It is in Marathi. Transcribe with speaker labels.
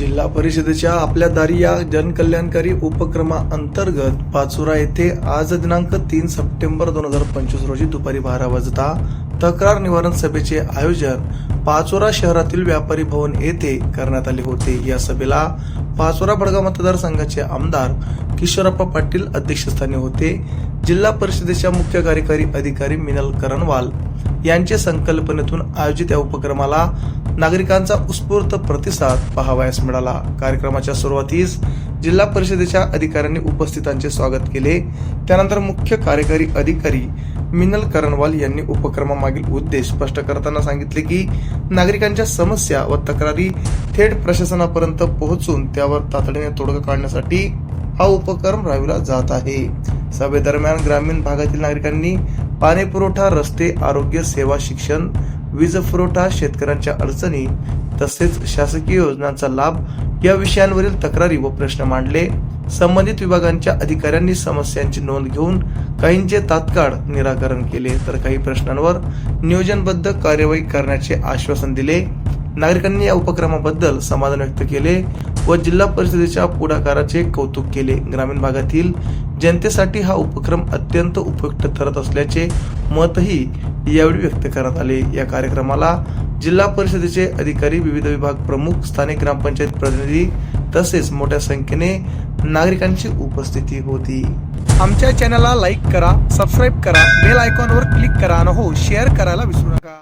Speaker 1: जिल्हा परिषदेच्या आपल्या दारी या जनकल्याणकारी उपक्रमाअंतर्गत पाचोरा येथे आज दिनांक तीन सप्टेंबर दोन हजार पंचवीस रोजी दुपारी बारा वाजता तक्रार निवारण सभेचे आयोजन पाचोरा शहरातील व्यापारी भवन येथे करण्यात आले होते. या सभेला पाचोरा बडगाव मतदारसंघाचे आमदार किशोरप्पा पाटील अध्यक्षस्थानी होते. जिल्हा परिषदेच्या मुख्य कार्यकारी अधिकारी मिनल करणवाल यांच्या संकल्पनेतून आयोजित या उपक्रमाला नागरिकांचा उत्स्फूर्त प्रतिसाद पाहावयास मिळाला. कार्यक्रमाच्या सुरुवातीस जिल्हा परिषदेच्या अधिकाऱ्यांनी उपस्थितांचे स्वागत केले. त्यानंतर मुख्य कार्यकारी अधिकारी मिनल करणवाल यांनी उपक्रमामागील उद्देश स्पष्ट करताना सांगितले की नागरिकांच्या समस्या व तक्रारी थेट प्रशासनापर्यंत पोहोचून त्यावर तातडीने तोडगा काढण्यासाठी हा उपक्रम राबविला जात आहे. सभेदरम्यान ग्रामीण भागातील नागरिकांनी पाणी पुरवठा रस्ते आरोग्य सेवा शिक्षण वीज पुरवठा शेतकऱ्यांच्या अडचणी तसेच शासकीय योजनांचा लाभ या विषयांवरील तक्रारी व प्रश्न मांडले. संबंधित विभागांच्या अधिकाऱ्यांनी समस्यांची नोंद घेऊन काहींचे तात्काळ निराकरण केले. तर काही प्रश्नांवर नियोजनबद्ध कार्यवाही करण्याचे आश्वासन दिले. नागरिकांनी या उपक्रमाबद्दल समाधान व्यक्त केले. व जिल्हा परिषदेच्या पुढाकाराचे कौतुक केले. ग्रामीण भागातील जनतेसाठी हा उपक्रम अत्यंत उपयुक्त ठरत असल्याचे मतही यावेळी व्यक्त करण्यात आले. या कार्यक्रमाला जिल्हा परिषदेचे अधिकारी विविध विभाग प्रमुख स्थानिक ग्रामपंचायत प्रतिनिधी तसेच मोठ्या संख्येने नागरिकांची उपस्थिती होती.
Speaker 2: आमच्या चॅनलला लाईक करा सबस्क्राईब करा बेल आयकॉनवर क्लिक करा आणि हो शेअर करायला विसरू नका.